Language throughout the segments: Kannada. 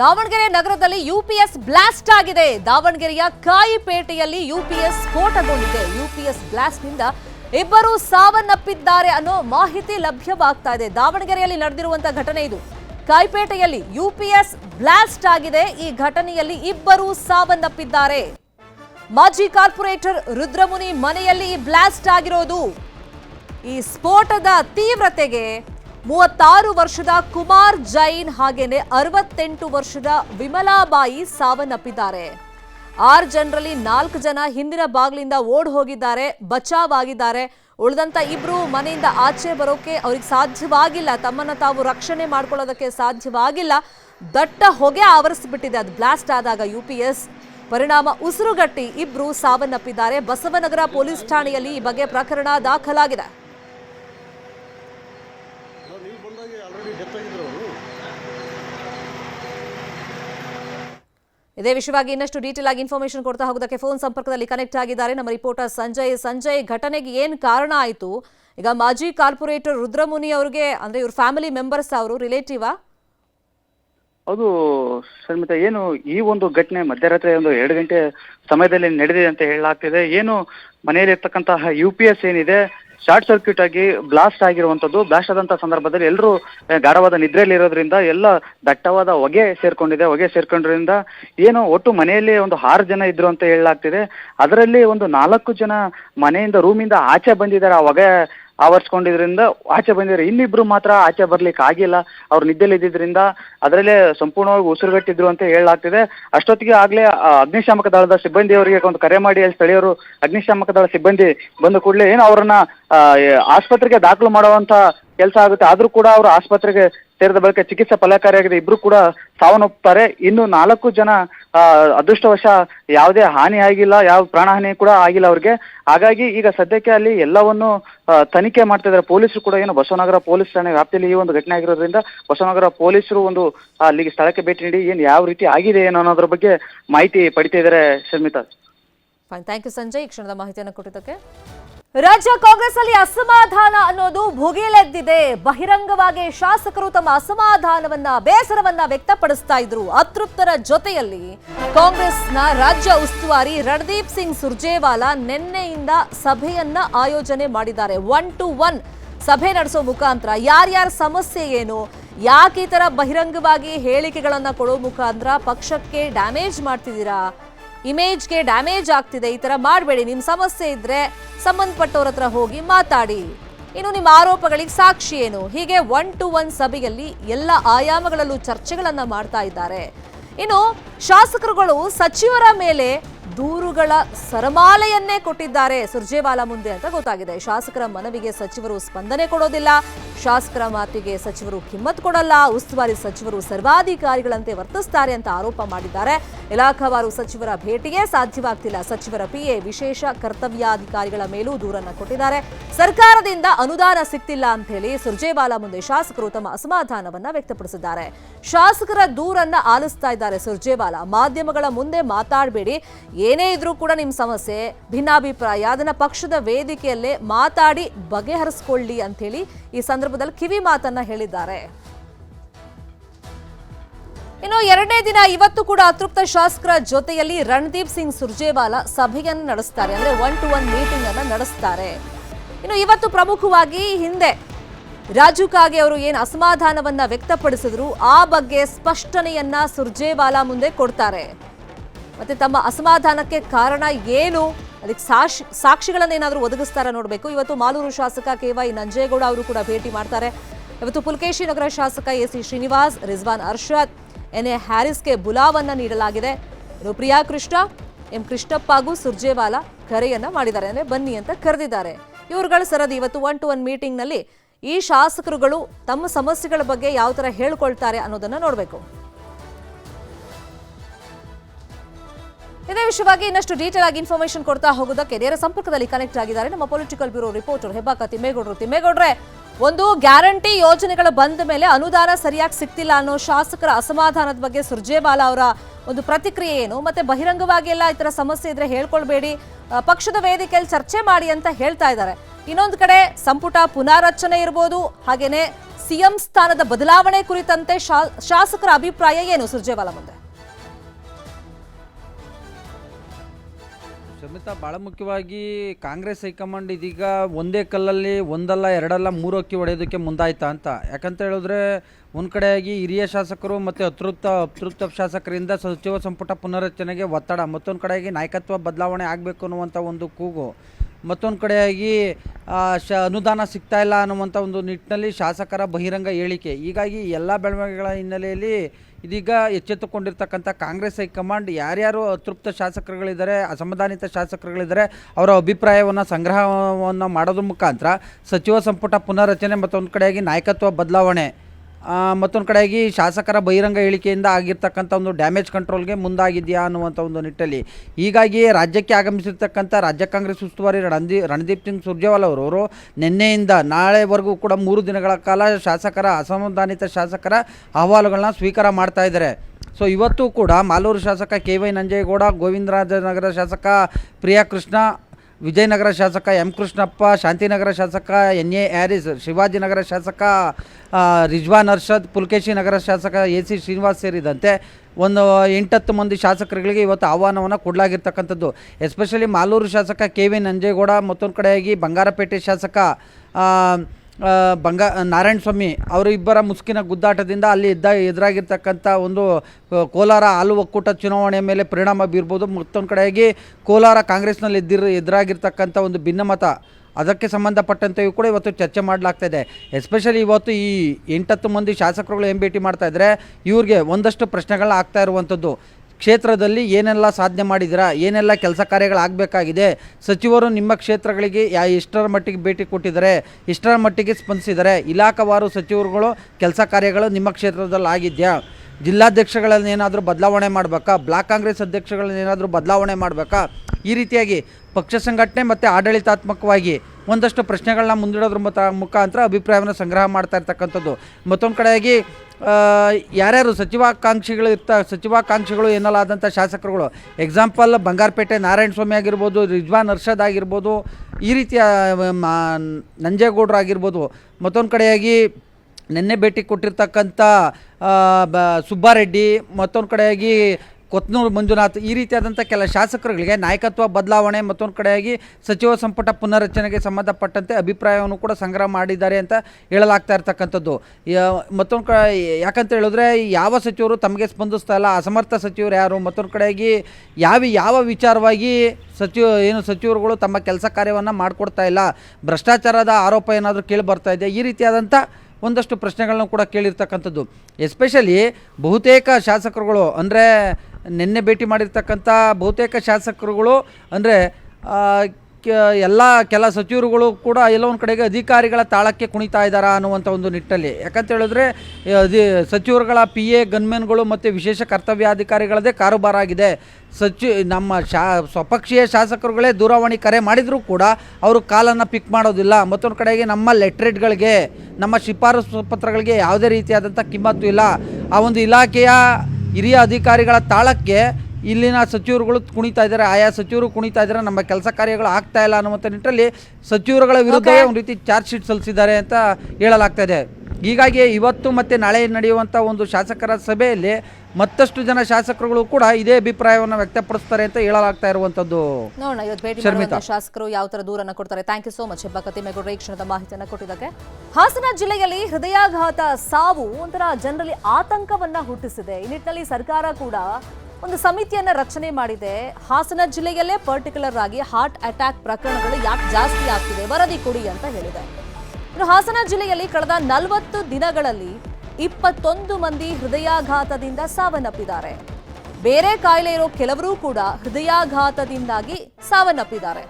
ದಾವಣಗೆರೆ ನಗರದಲ್ಲಿ ಯುಪಿಎಸ್ ಬ್ಲಾಸ್ಟ್ ಆಗಿದೆ. ದಾವಣಗೆರೆಯ ಕಾಯಿಪೇಟೆಯಲ್ಲಿ ಯುಪಿಎಸ್ ಸ್ಫೋಟಗೊಂಡಿದೆ. ಯುಪಿಎಸ್ ಬ್ಲಾಸ್ಟ್ನಿಂದ ಇಬ್ಬರು ಸಾವನ್ನಪ್ಪಿದ್ದಾರೆ ಅನ್ನೋ ಮಾಹಿತಿ ಲಭ್ಯವಾಗ್ತಾ ಇದೆ. ದಾವಣಗೆರೆಯಲ್ಲಿ ನಡೆದಿರುವಂತಹ ಘಟನೆ ಇದು. ಕಾಯಿಪೇಟೆಯಲ್ಲಿ ಯುಪಿಎಸ್ ಬ್ಲಾಸ್ಟ್ ಆಗಿದೆ. ಈ ಘಟನೆಯಲ್ಲಿ ಇಬ್ಬರು ಸಾವನ್ನಪ್ಪಿದ್ದಾರೆ. ಮಾಜಿ ಕಾರ್ಪೊರೇಟರ್ ರುದ್ರಮುನಿ ಮನೆಯಲ್ಲಿ ಬ್ಲಾಸ್ಟ್ ಆಗಿರೋದು. ಈ ಸ್ಫೋಟದ ತೀವ್ರತೆಗೆ ಮೂವತ್ತಾರು ವರ್ಷದ ಕುಮಾರ್ ಜೈನ್ ಹಾಗೇನೆ ಅರವತ್ತೆಂಟು ವರ್ಷದ ವಿಮಲಾಬಾಯಿ ಸಾವನ್ನಪ್ಪಿದ್ದಾರೆ. ಆರು ಜನರಲ್ಲಿ ನಾಲ್ಕು ಜನ ಹಿಂದಿನ ಬಾಗಿಲಿಂದ ಓಡ್ ಹೋಗಿದ್ದಾರೆ ಬಚಾವ್ ಆಗಿದ್ದಾರೆ ಉಳಿದಂತ ಇಬ್ರು ಮನೆಯಿಂದ ಆಚೆ ಬರೋಕೆ ಅವ್ರಿಗೆ ಸಾಧ್ಯವಾಗಿಲ್ಲ. ತಮ್ಮನ್ನು ತಾವು ರಕ್ಷಣೆ ಮಾಡ್ಕೊಳ್ಳೋದಕ್ಕೆ ಸಾಧ್ಯವಾಗಿಲ್ಲ. ದಟ್ಟ ಹೊಗೆ ಆವರಿಸಿಬಿಟ್ಟಿದೆ. ಅದು ಬ್ಲಾಸ್ಟ್ ಆದಾಗ ಯು ಪಿ ಎಸ್. ಪರಿಣಾಮ ಉಸಿರುಗಟ್ಟಿ ಇಬ್ರು ಸಾವನ್ನಪ್ಪಿದ್ದಾರೆ. ಬಸವನಗರ ಪೊಲೀಸ್ ಠಾಣೆಯಲ್ಲಿ ಈ ಬಗ್ಗೆ ಪ್ರಕರಣ ದಾಖಲಾಗಿದೆ. ಇದೇ ವಿಷಯವಾಗಿ ಇನ್ನಷ್ಟು ಡೀಟೇಲ್ ಆಗಿ ಇನ್ಫಾರ್ಮೇಶನ್ ಕೊಡ್ತಾ ಹೋಗೋದಕ್ಕೆ ಫೋನ್ ಸಂಪರ್ಕದಲ್ಲಿ ಕನೆಕ್ಟ್ ಆಗಿದ್ದಾರೆ ನಮ್ಮ ರಿಪೋರ್ಟರ್ ಸಂಜಯ್. ಸಂಜಯ್, ಘಟನೆಗೆ ಏನು ಕಾರಣ ಆಯಿತು? ಈಗ ಮಾಜಿ ಕಾರ್ಪೊರೇಟರ್ ರುದ್ರಮುನಿ ಅವರಿಗೆ, ಅಂದ್ರೆ ಇವ್ರ ಫ್ಯಾಮಿಲಿ ಮೆಂಬರ್ಸ್ ಅವರು ರಿಲೇಟಿವಾ ಹೌದು ಶರ್ಮಿತಾ ಏನು ಈ ಒಂದು ಘಟನೆ ಮಧ್ಯರಾತ್ರಿ ಒಂದು ಎರಡು ಗಂಟೆ ಸಮಯದಲ್ಲಿ ನಡೆದಿದೆ ಅಂತ ಹೇಳಲಾಗ್ತಿದೆ. ಏನು ಮನೆಯಲ್ಲಿ ಇರ್ತಕ್ಕಂತಹ ಯು ಪಿ ಎಸ್ ಏನಿದೆ ಶಾರ್ಟ್ ಸರ್ಕ್ಯೂಟ್ ಆಗಿ ಬ್ಲಾಸ್ಟ್ ಆಗಿರುವಂತದ್ದು ಬ್ಲಾಸ್ಟ್ ಆದಂತ ಸಂದರ್ಭದಲ್ಲಿ ಎಲ್ಲರೂ ಗಾಢವಾದ ನಿದ್ರೆಯಲ್ಲಿ ಇರೋದ್ರಿಂದ ಎಲ್ಲ ದಟ್ಟವಾದ ಹೊಗೆ ಸೇರ್ಕೊಂಡಿದೆ. ಹೊಗೆ ಸೇರ್ಕೊಂಡ್ರಿಂದ ಏನು ಒಟ್ಟು ಮನೆಯಲ್ಲಿ ಒಂದು ಆರು ಜನ ಇದ್ರು ಅಂತ ಹೇಳಲಾಗ್ತಿದೆ. ಅದರಲ್ಲಿ ಒಂದು ನಾಲ್ಕು ಜನ ಮನೆಯಿಂದ, ರೂಮಿಂದ ಆಚೆ ಬಂದಿದ್ದಾರೆ. ಆ ಹೊಗೆ ಆವರಿಸ್ಕೊಂಡಿದ್ರಿಂದ ಆಚೆ ಬಂದಿದ್ದಾರೆ. ಇನ್ನಿಬ್ರು ಮಾತ್ರ ಆಚೆ ಬರ್ಲಿಕ್ಕೆ ಆಗಿಲ್ಲ. ಅವ್ರು ನಿದ್ದೆಲಿ ಇದ್ದಿದ್ರಿಂದ ಅದರಲ್ಲೇ ಸಂಪೂರ್ಣವಾಗಿ ಉಸಿರುಗಟ್ಟಿದ್ರು ಅಂತ ಹೇಳಲಾಗ್ತಿದೆ. ಅಷ್ಟೊತ್ತಿಗೆ ಆಗ್ಲೇ ಅಗ್ನಿಶಾಮಕ ದಳದ ಸಿಬ್ಬಂದಿಯವರಿಗೆ ಒಂದು ಕರೆ ಮಾಡಿ ಸ್ಥಳೀಯರು ಅಗ್ನಿಶಾಮಕ ದಳ ಸಿಬ್ಬಂದಿ ಬಂದ ಕೂಡಲೇ ಏನು ಅವರನ್ನ ಆಸ್ಪತ್ರೆಗೆ ದಾಖಲು ಮಾಡುವಂತ ಕೆಲಸ ಆಗುತ್ತೆ. ಆದ್ರೂ ಕೂಡ ಅವರು ಆಸ್ಪತ್ರೆಗೆ ಸೇರಿದ ಬಳಿಕ ಚಿಕಿತ್ಸೆ ಫಲಕಾರಿಯಾಗಿದೆ. ಇಬ್ರು ಕೂಡ ಸಾವನ್ನಪ್ಪುತ್ತಾರೆ ಇನ್ನು ನಾಲ್ಕು ಜನ ಅದೃಷ್ಟವಶ ಯಾವುದೇ ಹಾನಿ ಆಗಿಲ್ಲ. ಯಾವ ಪ್ರಾಣಹಾನಿ ಕೂಡ ಆಗಿಲ್ಲ ಅವ್ರಿಗೆ. ಹಾಗಾಗಿ ಈಗ ಸದ್ಯಕ್ಕೆ ಅಲ್ಲಿ ಎಲ್ಲವನ್ನು ತನಿಖೆ ಮಾಡ್ತಾ ಇದ್ದಾರೆ. ಪೊಲೀಸರು ಕೂಡ ಏನು ಬಸವನಗರ ಪೊಲೀಸ್ ಠಾಣೆ ವ್ಯಾಪ್ತಿಯಲ್ಲಿ ಈ ಒಂದು ಘಟನೆ ಆಗಿರೋದ್ರಿಂದ ಬಸವನಗರ ಪೊಲೀಸರು ಒಂದು ಅಲ್ಲಿಗೆ ಸ್ಥಳಕ್ಕೆ ಭೇಟಿ ನೀಡಿ ಏನು ಯಾವ ರೀತಿ ಆಗಿದೆ ಏನೋ ಅನ್ನೋದ್ರ ಬಗ್ಗೆ ಮಾಹಿತಿ ಪಡಿತಾ ಇದ್ದಾರೆ ಶರ್ಮಿತಾ. Thank you Sanjay. ಈ ಕ್ಷಣದ ಮಾಹಿತಿಯನ್ನು ಕೊಟ್ಟಿದ್ದಕ್ಕೆ. ರಾಜ್ಯ ಕಾಂಗ್ರೆಸ್ ಅಲ್ಲಿ ಅಸಮಾಧಾನ ಅನ್ನೋದು ಭುಗಿಲೆದ್ದಿದೆ. ಬಹಿರಂಗವಾಗಿ ಶಾಸಕರು ತಮ್ಮ ಅಸಮಾಧಾನವನ್ನ, ಬೇಸರವನ್ನ ವ್ಯಕ್ತಪಡಿಸ್ತಾ ಇದ್ರು. ಅತೃಪ್ತರ ಜೊತೆಯಲ್ಲಿ ಕಾಂಗ್ರೆಸ್ನ ರಾಜ್ಯ ಉಸ್ತುವಾರಿ ರಣದೀಪ್ ಸಿಂಗ್ ಸುರ್ಜೇವಾಲಾ ನಿನ್ನೆಯಿಂದ ಸಭೆಯನ್ನ ಆಯೋಜನೆ ಮಾಡಿದ್ದಾರೆ. ಒನ್ ಟು ಒನ್ ಸಭೆ ನಡೆಸೋ ಮುಖಾಂತರ ಯಾರ್ಯಾರ ಸಮಸ್ಯೆ ಏನು, ಯಾಕೆ ಈ ತರ ಬಹಿರಂಗವಾಗಿ ಹೇಳಿಕೆಗಳನ್ನ ಕೊಡೋ ಮುಖಾಂತರ ಪಕ್ಷಕ್ಕೆ ಡ್ಯಾಮೇಜ್ ಮಾಡ್ತಿದ್ದೀರಾ? ಇಮೇಜ್ಗೆ ಡ್ಯಾಮೇಜ್ ಆಗ್ತಿದೆ, ಈ ಥರ ಮಾಡಬೇಡಿ. ನಿಮ್ಮ ಸಮಸ್ಯೆ ಇದ್ರೆ ಸಂಬಂಧಪಟ್ಟವ್ರ ಹತ್ರ ಹೋಗಿ ಮಾತಾಡಿ. ಇನ್ನು ನಿಮ್ಮ ಆರೋಪಗಳಿಗೆ ಸಾಕ್ಷಿ ಏನು? ಹೀಗೆ ಒನ್ ಟು ಒನ್ ಸಭೆಯಲ್ಲಿ ಎಲ್ಲ ಆಯಾಮಗಳಲ್ಲೂ ಚರ್ಚೆಗಳನ್ನು ಮಾಡ್ತಾ ಇದ್ದಾರೆ. ಇನ್ನು ಶಾಸಕರುಗಳು ಸಚಿವರ ಮೇಲೆ ದೂರುಗಳ ಸರಮಾಲೆಯನ್ನೇ ಕೊಟ್ಟಿದ್ದಾರೆ. ಸುರ್ಜೇವಾಲಾ ಮುಂದೆ ಅಂತ ಗೊತ್ತಾಗಿದೆ. ಶಾಸಕರ ಮನವಿಗೆ ಸಚಿವರು ಸ್ಪಂದನೆ ಕೊಡೋದಿಲ್ಲ. ಶಾಸಕರ ಮಾತಿಗೆ ಸಚಿವರು ಕಿಮ್ಮತ್ ಕೊಡಲ್ಲ, ಉಸ್ತುವಾರಿ ಸಚಿವರು ಸರ್ವಾಧಿಕಾರಿಗಳಂತೆ ವರ್ತಿಸ್ತಾರೆ ಅಂತ ಆರೋಪ ಮಾಡಿದ್ದಾರೆ. ಇಲಾಖಾವಾರು ಸಚಿವರ ಭೇಟಿಗೆ ಸಾಧ್ಯವಾಗ್ತಿಲ್ಲ. ಸಚಿವರ ಪಿಎ ವಿಶೇಷ ಕರ್ತವ್ಯಾಧಿಕಾರಿಗಳ ಮೇಲೂ ದೂರನ್ನ ಕೊಟ್ಟಿದ್ದಾರೆ. ಸರ್ಕಾರದಿಂದ ಅನುದಾನ ಸಿಗ್ತಿಲ್ಲ ಅಂತ ಹೇಳಿ ಸುರ್ಜೇವಾಲಾ ಮುಂದೆ ಶಾಸಕರು ತಮ್ಮ ಅಸಮಾಧಾನವನ್ನ ವ್ಯಕ್ತಪಡಿಸಿದ್ದಾರೆ. ಶಾಸಕರ ದೂರನ್ನ ಆಲಿಸ್ತಾ ಇದ್ದಾರೆ ಸುರ್ಜೇವಾಲಾ. ಮಾಧ್ಯಮಗಳ ಮುಂದೆ ಮಾತಾಡಬೇಡಿ. ಏನೇ ಇದ್ರೂ ಕೂಡ ನಿಮ್ಮ ಸಮಸ್ಯೆ, ಭಿನ್ನಾಭಿಪ್ರಾಯ, ಅದನ್ನ ಪಕ್ಷದ ವೇದಿಕೆಯಲ್ಲೇ ಮಾತಾಡಿ ಬಗೆಹರಿಸ್ಕೊಳ್ಳಿ ಅಂತ ಹೇಳಿ ಈ ಸಂದರ್ಭದಲ್ಲಿ ಕಿವಿ ಮಾತನ್ನ ಹೇಳಿದ್ದಾರೆ. ಇನ್ನು ಎರಡನೇ ದಿನ ಇವತ್ತು ಕೂಡ ಅತೃಪ್ತ ಶಾಸಕರ ಜೊತೆಯಲ್ಲಿ ರಣದೀಪ್ ಸಿಂಗ್ ಸುರ್ಜೇವಾಲಾ ಸಭೆಯನ್ನು ನಡೆಸ್ತಾರೆ. ಅಂದ್ರೆ ಒನ್ ಟು ಒನ್ ಮೀಟಿಂಗ್ ಅನ್ನ ನಡೆಸ್ತಾರೆ. ಇನ್ನು ಇವತ್ತು ಪ್ರಮುಖವಾಗಿ ಹಿಂದೆ ರಾಜು ಕಾಗೆ ಅವರು ಏನು ಅಸಮಾಧಾನವನ್ನ ವ್ಯಕ್ತಪಡಿಸಿದ್ರು, ಆ ಬಗ್ಗೆ ಸ್ಪಷ್ಟನೆಯನ್ನ ಸುರ್ಜೇವಾಲಾ ಮುಂದೆ ಕೊಡ್ತಾರೆ. ಮತ್ತೆ ತಮ್ಮ ಅಸಮಾಧಾನಕ್ಕೆ ಕಾರಣ ಏನು? ಅದಕ್ಕೆ ಸಾಕ್ಷಿ ಸಾಕ್ಷಿಗಳನ್ನೇನಾದರೂ ಒದಗಿಸ್ತಾರ ನೋಡಬೇಕು. ಇವತ್ತು ಮಾಲೂರು ಶಾಸಕ ಕೆ ವೈ ನಂಜೇಗೌಡ ಅವರು ಕೂಡ ಭೇಟಿ ಮಾಡ್ತಾರೆ. ಇವತ್ತು ಪುಲ್ಕೇಶಿ ನಗರ ಶಾಸಕ A C Srinivas, Rizwan Arshad, N A ಹ್ಯಾರಿಸ್ಗೆ ಬುಲಾವನ್ನು ನೀಡಲಾಗಿದೆ. ಪ್ರಿಯಾ ಕೃಷ್ಣ, ಎಂ ಕೃಷ್ಣಪ್ಪ ಹಾಗೂ ಸುರ್ಜೇವಾಲಾ ಕರೆಯನ್ನು ಮಾಡಿದ್ದಾರೆ. ಅಂದರೆ ಬನ್ನಿ ಅಂತ ಕರೆದಿದ್ದಾರೆ. ಇವರುಗಳ ಸರದಿ ಇವತ್ತು ಒನ್ ಟು ಒನ್ ಮೀಟಿಂಗ್ನಲ್ಲಿ ಈ ಶಾಸಕರುಗಳು ತಮ್ಮ ಸಮಸ್ಯೆಗಳ ಬಗ್ಗೆ ಯಾವ ಥರ ಹೇಳ್ಕೊಳ್ತಾರೆ ಅನ್ನೋದನ್ನು ನೋಡಬೇಕು. ಇದೇ ವಿಷಯವಾಗಿ ಇನ್ನಷ್ಟು ಡೀಟೇಲ್ ಆಗಿ ಇನ್ಫಾರ್ಮೇಶನ್ ಕೊಡ್ತಾ ಹೋಗೋದಕ್ಕೆ ನೇರ ಸಂಪರ್ಕದಲ್ಲಿ ಕನೆಕ್ಟ್ ಆಗಿದ್ದಾರೆ ನಮ್ಮ ಪೊಲಿಟಿಕಲ್ ಬ್ಯೂರೋ ರಿಪೋರ್ಟರ್ ಹೆಬ್ಬಾಕ ತಿಮ್ಮೇಗೌಡರು. ತಿಮ್ಮೇಗೌಡ್ರೆ, ಒಂದು ಗ್ಯಾರಂಟಿ ಯೋಜನೆಗಳು ಬಂದ ಮೇಲೆ ಅನುದಾನ ಸರಿಯಾಗಿ ಸಿಗ್ತಿಲ್ಲ ಅನ್ನೋ ಶಾಸಕರ ಅಸಮಾಧಾನದ ಬಗ್ಗೆ ಸುರ್ಜೇವಾಲಾ ಅವರ ಒಂದು ಪ್ರತಿಕ್ರಿಯೆ ಏನು? ಮತ್ತೆ ಬಹಿರಂಗವಾಗಿ ಎಲ್ಲ ಈ ತರ ಸಮಸ್ಯೆ ಇದ್ರೆ ಹೇಳ್ಕೊಳ್ಬೇಡಿ ಪಕ್ಷದ ವೇದಿಕೆಯಲ್ಲಿ ಚರ್ಚೆ ಮಾಡಿ ಅಂತ ಹೇಳ್ತಾ ಇದ್ದಾರೆ. ಇನ್ನೊಂದು ಕಡೆ ಸಂಪುಟ ಪುನಾರಚನೆ ಇರ್ಬೋದು, ಹಾಗೇನೆ ಸಿಎಂ ಸ್ಥಾನದ ಬದಲಾವಣೆ ಕುರಿತಂತೆ ಶಾಸಕರ ಅಭಿಪ್ರಾಯ ಏನು ಸುರ್ಜೇವಾಲಾ ಮುಂದೆ? ಶಮಿತಾ ಭಾಳ ಮುಖ್ಯವಾಗಿ ಕಾಂಗ್ರೆಸ್ ಹೈಕಮಾಂಡ್ ಇದೀಗ ಒಂದೇ ಕಲ್ಲಲ್ಲಿ ಒಂದಲ್ಲ, ಎರಡಲ್ಲ ಮೂರು ಅಕ್ಕಿ ಹೊಡೆಯೋದಕ್ಕೆ ಮುಂದಾಯ್ತಾ ಅಂತ. ಯಾಕಂತ ಹೇಳಿದ್ರೆ ಒಂದು ಕಡೆಯಾಗಿ ಹಿರಿಯ ಶಾಸಕರು ಮತ್ತು ಅತೃಪ್ತ ಅತೃಪ್ತ ಶಾಸಕರಿಂದ ಸಚಿವ ಸಂಪುಟ ಪುನರಚನೆಗೆ ಒತ್ತಡ, ಮತ್ತೊಂದು ಕಡೆಯಾಗಿ ನಾಯಕತ್ವ ಬದಲಾವಣೆ ಆಗಬೇಕು ಅನ್ನುವಂಥ ಒಂದು ಕೂಗು, ಮತ್ತೊಂದು ಕಡೆಯಾಗಿ ಶ, ಅನುದಾನ ಸಿಗ್ತಾ ಇಲ್ಲ ಅನ್ನುವಂಥ ಒಂದು ನಿಟ್ಟಿನಲ್ಲಿ ಶಾಸಕರ ಬಹಿರಂಗ ಹೇಳಿಕೆ. ಹೀಗಾಗಿ ಎಲ್ಲ ಬೆಳವಣಿಗೆಗಳ ಹಿನ್ನೆಲೆಯಲ್ಲಿ ಇದೀಗ ಎಚ್ಚೆತ್ತುಕೊಂಡಿರ್ತಕ್ಕಂಥ ಕಾಂಗ್ರೆಸ್ ಹೈಕಮಾಂಡ್ ಯಾರ್ಯಾರು ಅತೃಪ್ತ ಶಾಸಕರುಗಳಿದ್ದಾರೆ, ಅಸಮಾಧಾನಿತ ಶಾಸಕರುಗಳಿದ್ದಾರೆ, ಅವರ ಅಭಿಪ್ರಾಯವನ್ನು, ಸಂಗ್ರಹವನ್ನು ಮಾಡೋದ್ರ ಮುಖಾಂತರ ಸಚಿವ ಸಂಪುಟ ಪುನರಚನೆ ಮತ್ತೊಂದು ಕಡೆಯಾಗಿ ನಾಯಕತ್ವ ಬದಲಾವಣೆ ಮತ್ತೊಂದು ಕಡೆಯಾಗಿ ಶಾಸಕರ ಬಹಿರಂಗ ಹೇಳಿಕೆಯಿಂದ ಆಗಿರ್ತಕ್ಕಂಥ ಒಂದು ಡ್ಯಾಮೇಜ್ ಕಂಟ್ರೋಲ್ಗೆ ಮುಂದಾಗಿದೆಯಾ ಅನ್ನುವಂಥ ಒಂದು ನಿಟ್ಟಲ್ಲಿ. ಹೀಗಾಗಿ ರಾಜ್ಯಕ್ಕೆ ಆಗಮಿಸಿರ್ತಕ್ಕಂಥ ರಾಜ್ಯ ಕಾಂಗ್ರೆಸ್ ಉಸ್ತುವಾರಿ ರಣದೀ, ರಣದೀಪ್ ಸಿಂಗ್ ಸುರ್ಜೇವಾಲ ಅವರು ನಿನ್ನೆಯಿಂದ ನಾಳೆವರೆಗೂ ಕೂಡ ಮೂರು ದಿನಗಳ ಕಾಲ ಶಾಸಕರ, ಅಸಮಾಧಾನಿತ ಶಾಸಕರ ಅಹವಾಲುಗಳನ್ನ ಸ್ವೀಕಾರ ಮಾಡ್ತಾ ಇದ್ದಾರೆ. ಸೊ, ಇವತ್ತು ಕೂಡ ಮಾಲೂರು ಶಾಸಕ ಕೆ ವೈ ನಂಜೇಗೌಡ, ಗೋವಿಂದರಾಜನಗರ ಶಾಸಕ ಪ್ರಿಯಾ ಕೃಷ್ಣ ವಿಜಯನಗರ ಶಾಸಕ ಎಂ ಕೃಷ್ಣಪ್ಪ, ಶಾಂತಿನಗರ ಶಾಸಕ ಎನ್ ಎ ಹ್ಯಾರಿಸ್, ಶಿವಾಜಿನಗರ ಶಾಸಕ ರಿಜ್ವಾನ್ ಅರ್ಷದ್, ಪುಲ್ಕೇಶಿ ನಗರ ಶಾಸಕ ಎ ಸಿ ಶ್ರೀನಿವಾಸ್ ಸೇರಿದಂತೆ ಒಂದು ಎಂಟತ್ತು ಮಂದಿ ಶಾಸಕರುಗಳಿಗೆ ಇವತ್ತು ಆಹ್ವಾನವನ್ನು ಕೊಡಲಾಗಿರ್ತಕ್ಕಂಥದ್ದು. ಎಸ್ಪೆಷಲಿ ಮಾಲೂರು ಶಾಸಕ ಕೆ ವಿ ನಂಜೇಗೌಡ, ಮತ್ತೊಂದು ಕಡೆಯಾಗಿ ಬಂಗಾರಪೇಟೆ ಶಾಸಕ ಬಂಗ, ನಾರಾಯಣ ಸ್ವಾಮಿ ಅವರಿಬ್ಬರ ಮುಸ್ಕಿನ ಗುದ್ದಾಟದಿಂದ ಅಲ್ಲಿ ಇದ್ದ, ಎದುರಾಗಿರ್ತಕ್ಕಂಥ ಒಂದು ಕೋಲಾರ ಹಾಲು ಒಕ್ಕೂಟ ಚುನಾವಣೆಯ ಮೇಲೆ ಪರಿಣಾಮ ಬೀರ್ಬೋದು. ಮತ್ತೊಂದು ಕಡೆಯಾಗಿ ಕೋಲಾರ ಕಾಂಗ್ರೆಸ್ನಲ್ಲಿ ಎದ್ದಿರ ಎದುರಾಗಿರ್ತಕ್ಕಂಥ ಒಂದು ಭಿನ್ನಮತ, ಅದಕ್ಕೆ ಸಂಬಂಧಪಟ್ಟಂತೆಯೂ ಕೂಡ ಇವತ್ತು ಚರ್ಚೆ ಮಾಡಲಾಗ್ತಾ ಇದೆ. ಎಸ್ಪೆಷಲಿ ಇವತ್ತು ಈ ಎಂಟತ್ತು ಮಂದಿ ಶಾಸಕರುಗಳು ಏನು ಭೇಟಿ ಮಾಡ್ತಾ ಇದ್ದಾರೆ ಇವ್ರಿಗೆ ಒಂದಷ್ಟು ಪ್ರಶ್ನೆಗಳನ್ನ ಆಗ್ತಾ ಇರುವಂಥದ್ದು. ಕ್ಷೇತ್ರದಲ್ಲಿ ಏನೆಲ್ಲ ಸಾಧನೆ ಮಾಡಿದ್ದೀರಾ? ಏನೆಲ್ಲ ಕೆಲಸ ಕಾರ್ಯಗಳಾಗಬೇಕಾಗಿದೆ? ಸಚಿವರು ನಿಮ್ಮ ಕ್ಷೇತ್ರಗಳಿಗೆ ಯಾ ಎಷ್ಟರ ಮಟ್ಟಿಗೆ ಭೇಟಿ ಕೊಟ್ಟಿದ್ದಾರೆ ಎಷ್ಟರ ಮಟ್ಟಿಗೆ ಸ್ಪಂದಿಸಿದ್ದಾರೆ. ಇಲಾಖಾವಾರು ಸಚಿವರುಗಳು ಕೆಲಸ ಕಾರ್ಯಗಳು ನಿಮ್ಮ ಕ್ಷೇತ್ರದಲ್ಲಿ ಆಗಿದೆಯಾ? ಜಿಲ್ಲಾಧ್ಯಕ್ಷಗಳನ್ನೇನಾದರೂ ಬದಲಾವಣೆ ಮಾಡಬೇಕಾ? ಬ್ಲಾಕ್ ಕಾಂಗ್ರೆಸ್ ಅಧ್ಯಕ್ಷಗಳನ್ನೇನಾದರೂ ಬದಲಾವಣೆ ಮಾಡಬೇಕಾ? ಈ ರೀತಿಯಾಗಿ ಪಕ್ಷ ಸಂಘಟನೆ ಮತ್ತು ಆಡಳಿತಾತ್ಮಕವಾಗಿ ಒಂದಷ್ಟು ಪ್ರಶ್ನೆಗಳನ್ನ ಮುಂದಿಡೋದ್ರ ಮುಖ ಮುಖಾಂತರ ಅಭಿಪ್ರಾಯವನ್ನು ಸಂಗ್ರಹ ಮಾಡ್ತಾ ಇರ್ತಕ್ಕಂಥದ್ದು. ಮತ್ತೊಂದು ಕಡೆಯಾಗಿ ಯಾರ್ಯಾರು ಸಚಿವಾಕಾಂಕ್ಷಿಗಳು ಇರ್ತಾ, ಸಚಿವಾಕಾಂಕ್ಷಿಗಳು ಏನಲ್ಲಾದಂಥ ಶಾಸಕರುಗಳು, ಎಕ್ಸಾಂಪಲ್ ಬಂಗಾರಪೇಟೆ ನಾರಾಯಣ ಸ್ವಾಮಿ ಆಗಿರ್ಬೋದು, ರಿಜ್ವಾನ್ ಅರ್ಷದ್ ಆಗಿರ್ಬೋದು, ಈ ರೀತಿಯ ನಂಜೇಗೌಡರು ಆಗಿರ್ಬೋದು, ಮತ್ತೊಂದು ಕಡೆಯಾಗಿ ನಿನ್ನೆ ಭೇಟಿ ಕೊಟ್ಟಿರ್ತಕ್ಕಂಥ ಬ, ಸುಬ್ಬಾರೆಡ್ಡಿ, ಮತ್ತೊಂದು ಕಡೆಯಾಗಿ ಕೊತ್ನೂರು ಮಂಜುನಾಥ್ ಈ ರೀತಿಯಾದಂಥ ಕೆಲ ಶಾಸಕರುಗಳಿಗೆ ನಾಯಕತ್ವ ಬದಲಾವಣೆ ಮತ್ತೊಂದು ಕಡೆಯಾಗಿ ಸಚಿವ ಸಂಪುಟ ಪುನರಚನೆಗೆ ಸಂಬಂಧಪಟ್ಟಂತೆ ಅಭಿಪ್ರಾಯವನ್ನು ಕೂಡ ಸಂಗ್ರಹ ಮಾಡಿದ್ದಾರೆ ಅಂತ ಹೇಳಲಾಗ್ತಾ ಇರ್ತಕ್ಕಂಥದ್ದು. ಮತ್ತೊಂದು ಕ ಯಾಕಂತ ಹೇಳಿದ್ರೆ ಯಾವ ಸಚಿವರು ತಮಗೆ ಸ್ಪಂದಿಸ್ತಾ ಇಲ್ಲ, ಅಸಮರ್ಥ ಸಚಿವರು ಯಾರು, ಮತ್ತೊಂದು ಕಡೆಯಾಗಿ ಯಾವ ಯಾವ ವಿಚಾರವಾಗಿ ಸಚಿವ, ಏನು ಸಚಿವರುಗಳು ತಮ್ಮ ಕೆಲಸ ಕಾರ್ಯವನ್ನು ಮಾಡಿಕೊಡ್ತಾ ಇಲ್ಲ, ಭ್ರಷ್ಟಾಚಾರದ ಆರೋಪ ಏನಾದರೂ ಕೇಳಿ ಬರ್ತಾ ಇದೆ, ಈ ರೀತಿಯಾದಂಥ ಒಂದಷ್ಟು ಪ್ರಶ್ನೆಗಳನ್ನು ಕೂಡ ಕೇಳಿರ್ತಕ್ಕಂಥದ್ದು. ಎಸ್ಪೆಷಲಿ ಬಹುತೇಕ ಶಾಸಕರುಗಳು ಅಂದರೆ ನಿನ್ನೆ ಭೇಟಿ ಮಾಡಿರ್ತಕ್ಕಂಥ ಬಹುತೇಕ ಶಾಸಕರುಗಳು, ಅಂದರೆ ಎಲ್ಲ ಕೆಲ ಸಚಿವರುಗಳು ಕೂಡ ಎಲ್ಲವೊಂದು ಕಡೆಗೆ ಅಧಿಕಾರಿಗಳ ತಾಳಕ್ಕೆ ಕುಣಿತಾ ಇದ್ದಾರಾ ಅನ್ನುವಂಥ ಒಂದು ನಿಟ್ಟಲ್ಲಿ. ಯಾಕಂತ ಹೇಳಿದ್ರೆ ಅಧಿ, ಸಚಿವರುಗಳ ಪಿ ಎ ಗನ್ಮೆನ್ಗಳು ಮತ್ತು ವಿಶೇಷ ಕರ್ತವ್ಯಾಧಿಕಾರಿಗಳದೇ ಕಾರುಬಾರ ಆಗಿದೆ. ಸಚಿ, ನಮ್ಮ ಶಾ, ಸ್ವಪಕ್ಷೀಯ ಶಾಸಕರುಗಳೇ ದೂರವಾಣಿ ಕರೆ ಮಾಡಿದರೂ ಕೂಡ ಅವರು ಕಾಲನ್ನು ಪಿಕ್ ಮಾಡೋದಿಲ್ಲ. ಮತ್ತೊಂದು ಕಡೆಗೆ ನಮ್ಮ ಲೆಟ್ರೇಟ್ಗಳಿಗೆ, ನಮ್ಮ ಶಿಫಾರಸು ಪತ್ರಗಳಿಗೆ ಯಾವುದೇ ರೀತಿಯಾದಂಥ ಕಿಮ್ಮತ್ತು ಇಲ್ಲ. ಆ ಒಂದು ಇಲಾಖೆಯ ಹಿರಿಯ ಅಧಿಕಾರಿಗಳ ತಾಳಕ್ಕೆ ಇಲ್ಲಿನ ಸಚಿವರುಗಳು ಕುಣಿತಾ ಇದ್ದಾರೆ. ಆಯಾ ಸಚಿವರು ಕುಣಿತಾ ಇದ್ದಾರೆ. ನಮ್ಮ ಕೆಲಸ ಕಾರ್ಯಗಳು ಆಗ್ತಾ ಇಲ್ಲ ಅನ್ನುವಂಥ ನಿಟ್ಟಲ್ಲಿ ಸಚಿವರುಗಳ ವಿರುದ್ಧವೇ ಒಂದು ರೀತಿ ಚಾರ್ಜ್ ಶೀಟ್ ಸಲ್ಲಿಸಿದ್ದಾರೆ ಅಂತ ಹೇಳಲಾಗ್ತಾ ಇದೆ. ಹೀಗಾಗಿ ಇವತ್ತು ಮತ್ತು ನಾಳೆ ನಡೆಯುವಂಥ ಒಂದು ಶಾಸಕರ ಸಭೆಯಲ್ಲಿ ಮತ್ತಷ್ಟು ಜನ ಶಾಸಕರುಗಳು ಕೂಡ ಇದೇ ಅಭಿಪ್ರಾಯವನ್ನು ವ್ಯಕ್ತಪಡಿಸ್ತಾರೆ ಅಂತ ಹೇಳಲಾಗ್ತಾ ಇರುವಂತದ್ದು. ನೋಡೋಣ ಇವತ್ತು ಭೇಟಿ ಶಾಸಕರು ಯಾವ ತರ ದೂರನ್ನು ಕೊಡ್ತಾರೆ. ಥ್ಯಾಂಕ್ ಯು ಸೋ ಮಚ್ ಹೆಬ್ಬ ಕತಿಮೇಗೌಡರ ಈ ಕ್ಷಣದ ಮಾಹಿತಿಯನ್ನು ಕೊಟ್ಟಿದ್ದಕ್ಕೆ. ಹಾಸನ ಜಿಲ್ಲೆಯಲ್ಲಿ ಹೃದಯಾಘಾತ ಸಾವು ಒಂಥರ ಜನರಲ್ಲಿ ಆತಂಕವನ್ನ ಹುಟ್ಟಿಸಿದೆ. ಈ ನಿಟ್ಟಿನಲ್ಲಿ ಸರ್ಕಾರ ಕೂಡ ಒಂದು ಸಮಿತಿಯನ್ನ ರಚನೆ ಮಾಡಿದೆ. ಹಾಸನ ಜಿಲ್ಲೆಯಲ್ಲೇ ಪರ್ಟಿಕ್ಯುಲರ್ ಆಗಿ ಹಾರ್ಟ್ ಅಟ್ಯಾಕ್ ಪ್ರಕರಣಗಳು ಯಾಕೆ ಜಾಸ್ತಿ ಆಗ್ತಿದೆ? ವರದಿ ಕೊಡಿ ಅಂತ ಹೇಳಿದೆ. ಇನ್ನು ಹಾಸನ ಜಿಲ್ಲೆಯಲ್ಲಿ ಕಳೆದ ನಲವತ್ತು ದಿನಗಳಲ್ಲಿ ಇಪ್ಪತ್ತೊಂದು ಮಂದಿ ಹೃದಯಾಘಾತದಿಂದ ಸಾವನ್ನಪ್ಪಿದ್ದಾರೆ. ಬೇರೆ ಕಾಯಿಲೆ ಇರೋ ಕೆಲವರು ಕೂಡ ಹೃದಯಾಘಾತದಿಂದಾಗಿ ಸಾವನ್ನಪ್ಪಿದ್ದಾರೆ.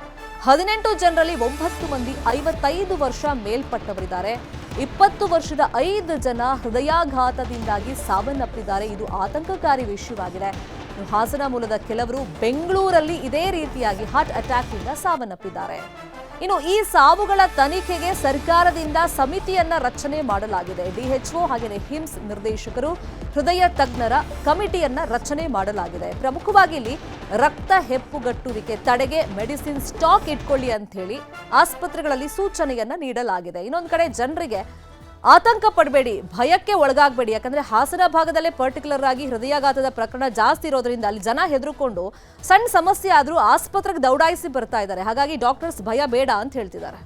ಹದಿನೆಂಟು ಜನರಲ್ಲಿ ಒಂಬತ್ತು ಮಂದಿ ಐವತ್ತೈದು ವರ್ಷ ಮೇಲ್ಪಟ್ಟವರಿದ್ದಾರೆ. ಇಪ್ಪತ್ತು ವರ್ಷದ ಐದು ಜನ ಹೃದಯಾಘಾತದಿಂದಾಗಿ ಸಾವನ್ನಪ್ಪಿದ್ದಾರೆ. ಇದು ಆತಂಕಕಾರಿ ವಿಷಯವಾಗಿದೆ. ಹಾಸನ ಮೂಲದ ಕೆಲವರು ಬೆಂಗಳೂರಲ್ಲಿ ಇದೇ ರೀತಿಯಾಗಿ ಹಾರ್ಟ್ ಅಟ್ಯಾಕ್ ಇಂದ ಸಾವನ್ನಪ್ಪಿದ್ದಾರೆ. ಇನ್ನು ಈ ಸಾವುಗಳ ತನಿಖೆಗೆ ಸರ್ಕಾರದಿಂದ ಸಮಿತಿಯನ್ನ ರಚನೆ ಮಾಡಲಾಗಿದೆ. ಡಿಎಚ್ಒ ಹಾಗೆಯೇ ಹಿಮ್ಸ್ ನಿರ್ದೇಶಕರು ಹೃದಯ ತಜ್ಞರ ಕಮಿಟಿಯನ್ನ ರಚನೆ ಮಾಡಲಾಗಿದೆ. ಪ್ರಮುಖವಾಗಿ ಇಲ್ಲಿ ರಕ್ತ ಹೆಪ್ಪುಗಟ್ಟುವಿಕೆ ತಡೆಗೆ ಮೆಡಿಸಿನ್ ಸ್ಟಾಕ್ ಇಟ್ಕೊಳ್ಳಿ ಅಂತ ಹೇಳಿ ಆಸ್ಪತ್ರೆಗಳಲ್ಲಿ ಸೂಚನೆಯನ್ನ ನೀಡಲಾಗಿದೆ. ಇನ್ನೊಂದು ಕಡೆ ಜನರಿಗೆ ಆತಂಕ ಪಡಬೇಡಿ, ಭಯಕ್ಕೆ ಒಳಗಾಗಬೇಡಿ. ಯಾಕಂದ್ರೆ ಹಾಸನ ಭಾಗದಲ್ಲೇ ಪರ್ಟಿಕ್ಯುಲರ್ ಆಗಿ ಹೃದಯಾಘಾತದ ಪ್ರಕರಣ ಜಾಸ್ತಿ ಇರೋದ್ರಿಂದ ಅಲ್ಲಿ ಜನ ಹೆದರುಕೊಂಡು ಸಣ್ಣ ಸಮಸ್ಯೆ ಆದರೂ ಆಸ್ಪತ್ರೆಗೆ ದೌಡಾಯಿಸಿ ಬರ್ತಾ ಇದ್ದಾರೆ. ಹಾಗಾಗಿ ಡಾಕ್ಟರ್ಸ್ ಭಯ ಬೇಡ ಅಂತ ಹೇಳ್ತಿದ್ದಾರೆ.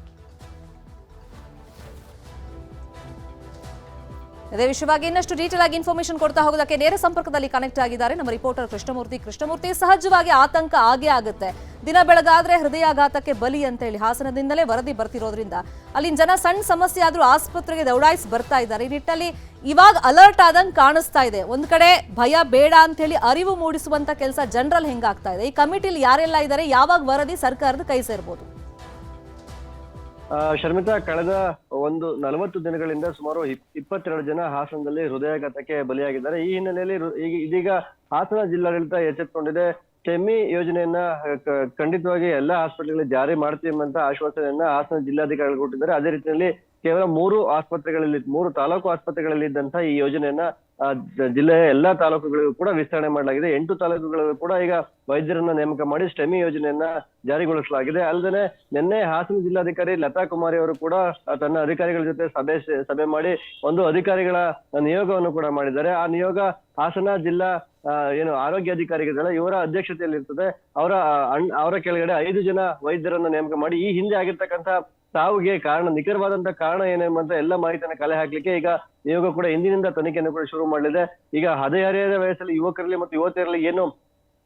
ಇದೇ ವಿಷಯವಾಗಿ ಇನ್ನಷ್ಟು ಡೀಟೇಲ್ ಆಗಿ ಇನ್ಫಾರ್ಮೇಶನ್ ಕೊಡ್ತಾ ಹೋಗೋದಕ್ಕೆ ನೇರ ಸಂಪರ್ಕದಲ್ಲಿ ಕನೆಕ್ಟ್ ಆಗಿದ್ದಾರೆ ನಮ್ಮ ರಿಪೋರ್ಟರ್ ಕೃಷ್ಣಮೂರ್ತಿ. ಕೃಷ್ಣಮೂರ್ತಿ, ಸಹಜವಾಗಿ ಆತಂಕ ಆಗೇ ಆಗುತ್ತೆ. ದಿನ ಬೆಳಗಾದ್ರೆ ಹೃದಯಾಘಾತಕ್ಕೆ ಬಲಿ ಅಂತ ಹೇಳಿ ಹಾಸನದಿಂದಲೇ ವರದಿ ಬರ್ತಿರೋದ್ರಿಂದ. ಅಲ್ಲಿನ ಜನ ಸಣ್ಣ ಸಮಸ್ಯೆ ಆದ್ರೂ ಆಸ್ಪತ್ರೆಗೆ ದೌಡಾಯಿಸಿ ಬರ್ತಾ ಇದ್ದಾರೆ. ಈ ನಿಟ್ಟಲ್ಲಿ ಇವಾಗ ಅಲರ್ಟ್ ಆದಂಗೆ ಕಾಣಿಸ್ತಾ ಇದೆ. ಒಂದ್ ಕಡೆ ಭಯ ಬೇಡ ಅಂತ ಹೇಳಿ ಅರಿವು ಮೂಡಿಸುವಂತ ಕೆಲಸ ಜನರಲ್ ಹೆಂಗಾಗ್ತಾ ಇದೆ? ಈ ಕಮಿಟಿಲಿ ಯಾರೆಲ್ಲ ಇದ್ದಾರೆ ಯಾವಾಗ ವರದಿ ಸರ್ಕಾರದ ಕೈ ಸೇರ್ಬೋದು? ಶರ್ಮಿತಾ, ಕಳೆದ ಒಂದು ನಲವತ್ತು ದಿನಗಳಿಂದ ಸುಮಾರು ಇಪ್- ಇಪ್ಪತ್ತೆರಡು ಜನ ಹಾಸನದಲ್ಲಿ ಹೃದಯಾಘಾತಕ್ಕೆ ಬಲಿಯಾಗಿದ್ದಾರೆ. ಈ ಹಿನ್ನೆಲೆಯಲ್ಲಿ ಇದೀಗ ಹಾಸನ ಜಿಲ್ಲಾಡಳಿತ ಎಚ್ಚೆತ್ತುಕೊಂಡಿದೆ. ಸೆಮಿ ಯೋಜನೆಯನ್ನ ಖಂಡಿತವಾಗಿ ಎಲ್ಲಾ ಹಾಸ್ಪಿಟಲ್ಗಳಲ್ಲಿ ಜಾರಿ ಮಾಡ್ತೀವಿ ಅಂತ ಆಶ್ವಾಸನೆಯನ್ನ ಹಾಸನ ಜಿಲ್ಲಾಧಿಕಾರಿಗಳು ಕೊಟ್ಟಿದ್ದಾರೆ. ಅದೇ ರೀತಿಯಲ್ಲಿ ಕೇವಲ ಮೂರು ಆಸ್ಪತ್ರೆಗಳಲ್ಲಿ, ಮೂರು ತಾಲೂಕು ಆಸ್ಪತ್ರೆಗಳಲ್ಲಿ ಇದ್ದಂತಹ ಈ ಯೋಜನೆಯನ್ನ ಜಿಲ್ಲೆಯ ಎಲ್ಲಾ ತಾಲೂಕುಗಳಿಗೂ ಕೂಡ ವಿಸ್ತರಣೆ ಮಾಡಲಾಗಿದೆ. ಎಂಟು ತಾಲೂಕುಗಳಿಗೂ ಕೂಡ ಈಗ ವೈದ್ಯರನ್ನ ನೇಮಕ ಮಾಡಿ ಸ್ಟೆಮಿ ಯೋಜನೆಯನ್ನ ಜಾರಿಗೊಳಿಸಲಾಗಿದೆ. ಅಲ್ಲದೆ ನಿನ್ನೆ ಹಾಸನ ಜಿಲ್ಲಾಧಿಕಾರಿ ಲತಾ ಕುಮಾರಿ ಅವರು ಕೂಡ ತನ್ನ ಅಧಿಕಾರಿಗಳ ಜೊತೆ ಸಭೆ ಸಭೆ ಮಾಡಿ ಒಂದು ಅಧಿಕಾರಿಗಳ ನಿಯೋಗವನ್ನು ಕೂಡ ಮಾಡಿದ್ದಾರೆ. ಆ ನಿಯೋಗ ಹಾಸನ ಜಿಲ್ಲಾ ಏನು ಆರೋಗ್ಯ ಅಧಿಕಾರಿಗಳಿದ್ದಾರೆ ಇವರ ಅಧ್ಯಕ್ಷತೆಯಲ್ಲಿ ಇರ್ತದೆ ಅವರ ಅವರ ಕೆಳಗಡೆ ಐದು ಜನ ವೈದ್ಯರನ್ನ ನೇಮಕ ಮಾಡಿ ಈ ಹಿಂದೆ ಆಗಿರ್ತಕ್ಕಂಥ ಸಾವಿಗೆ ಕಾರಣ, ನಿಖರವಾದಂತ ಕಾರಣ ಏನೆಂಬಂತ ಎಲ್ಲ ಮಾಹಿತಿಯನ್ನು ಕಲೆ ಹಾಕ್ಲಿಕ್ಕೆ ಈಗ ನಿಯೋಗ ಕೂಡ ಇಂದಿನಿಂದ ತನಿಖೆಯನ್ನು ಕೂಡ ಶುರು ಮಾಡಲಿದೆ. ಈಗ ಹದಿಹರೆಯದ ವಯಸ್ಸಲ್ಲಿ ಯುವಕರಲ್ಲಿ ಮತ್ತು ಯುವತಿಯರಲ್ಲಿ ಏನು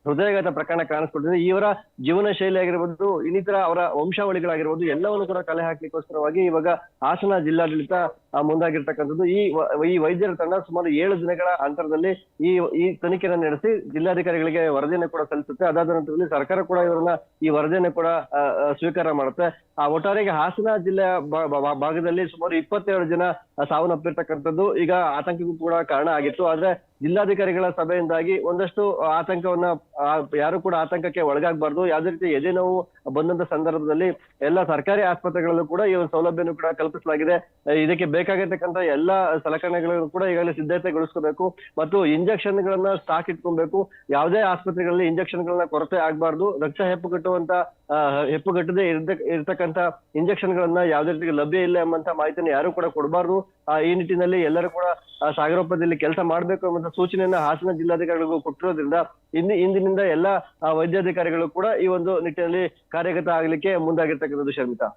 ಹೃದಯಘಾತ ಪ್ರಕರಣ ಕಾಣಿಸ್ಕೊಟ್ಟಿದೆ. ಇವರ ಜೀವನ ಶೈಲಿ ಆಗಿರ್ಬೋದು, ಇನ್ನಿತರ ಅವರ ವಂಶಾವಳಿಗಳಾಗಿರ್ಬೋದು, ಎಲ್ಲವನ್ನು ಕೂಡ ಕಲೆ ಹಾಕ್ಲಿಕ್ಕೋಸ್ಕರವಾಗಿ ಇವಾಗ ಹಾಸನ ಜಿಲ್ಲಾಡಳಿತ ಮುಂದಾಗಿರ್ತಕ್ಕಂಥದ್ದು. ಈ ಈ ವೈದ್ಯರ ತಂಡ ಸುಮಾರು ಏಳು ದಿನಗಳ ಅಂತರದಲ್ಲಿ ಈ ಈ ತನಿಖೆಯನ್ನು ನಡೆಸಿ ಜಿಲ್ಲಾಧಿಕಾರಿಗಳಿಗೆ ವರದಿಯನ್ನು ಕೂಡ ಸಲ್ಲಿಸುತ್ತೆ. ಅದಾದ ನಂತರದಲ್ಲಿ ಸರ್ಕಾರ ಕೂಡ ಇವರನ್ನ ಈ ವರದಿಯನ್ನು ಕೂಡ ಸ್ವೀಕಾರ ಮಾಡುತ್ತೆ. ಆ, ಒಟ್ಟಾರೆಗೆ ಹಾಸನ ಬಾ- ಭಾಗದಲ್ಲಿ ಸುಮಾರು ಇಪ್ಪತ್ತೆರಡು ಜನ ಸಾವನ್ನಪ್ಪಿರ್ತಕ್ಕಂಥದ್ದು ಈಗ ಆತಂಕಕ್ಕೂ ಕೂಡ ಕಾರಣ ಆಗಿತ್ತು. ಆದ್ರೆ ಜಿಲ್ಲಾಧಿಕಾರಿಗಳ ಸಭೆಯಿಂದಾಗಿ ಒಂದಷ್ಟು ಆತಂಕವನ್ನ ಯಾರು ಕೂಡ ಆತಂಕಕ್ಕೆ ಒಳಗಾಗಬಾರ್ದು. ಯಾವುದೇ ರೀತಿ ಎದೆ ನೋವು ಬಂದಂತ ಸಂದರ್ಭದಲ್ಲಿ ಎಲ್ಲ ಸರ್ಕಾರಿ ಆಸ್ಪತ್ರೆಗಳಲ್ಲೂ ಕೂಡ ಈ ಒಂದು ಸೌಲಭ್ಯವನ್ನು ಕೂಡ ಕಲ್ಪಿಸಲಾಗಿದೆ. ಇದಕ್ಕೆ ಬೇಕಾಗಿರ್ತಕ್ಕಂತ ಎಲ್ಲಾ ಸಲಕರಣೆಗಳನ್ನು ಕೂಡ ಈಗಾಗಲೇ ಸಿದ್ಧತೆಗೊಳಿಸಬೇಕು ಮತ್ತು ಇಂಜೆಕ್ಷನ್ ಗಳನ್ನ ಸ್ಟಾಕ್ ಇಟ್ಕೊಬೇಕು. ಯಾವುದೇ ಆಸ್ಪತ್ರೆಗಳಲ್ಲಿ ಇಂಜೆಕ್ಷನ್ ಗಳನ್ನ ಕೊರತೆ ಆಗಬಾರ್ದು. ರಕ್ತ ಹೆಪ್ಪುಗಟ್ಟುವಂತ ಆ, ಹೆಪ್ಪುಗಟ್ಟದೆ ಇರ್ತಕ್ಕಂಥ ಇಂಜೆಕ್ಷನ್ ಗಳನ್ನ ಯಾವುದೇ ರೀತಿ ಲಭ್ಯ ಇಲ್ಲ ಎಂಬಂತ ಮಾಹಿತಿಯನ್ನು ಯಾರು ಕೂಡ ಕೊಡಬಾರ್ದು. ಈ ನಿಟ್ಟಿನಲ್ಲಿ ಎಲ್ಲರೂ ಕೂಡ ಆ, ಸಾಗರೋಪದಲ್ಲಿ ಕೆಲಸ ಮಾಡಬೇಕು ಎಂಬ ಸೂಚನೆಯನ್ನ ಹಾಸನ ಜಿಲ್ಲಾಧಿಕಾರಿಗಳಿಗೂ ಕೊಟ್ಟಿರೋದ್ರಿಂದ ಇಂದಿ ಇಂದಿನಿಂದ ಎಲ್ಲಾ ವೈದ್ಯಾಧಿಕಾರಿಗಳು ಕೂಡ ಈ ಒಂದು ನಿಟ್ಟಿನಲ್ಲಿ ಕಾರ್ಯಗತ ಆಗ್ಲಿಕ್ಕೆ ಮುಂದಾಗಿರ್ತಕ್ಕಂಥದ್ದು ಶರ್ಮಿತಾ.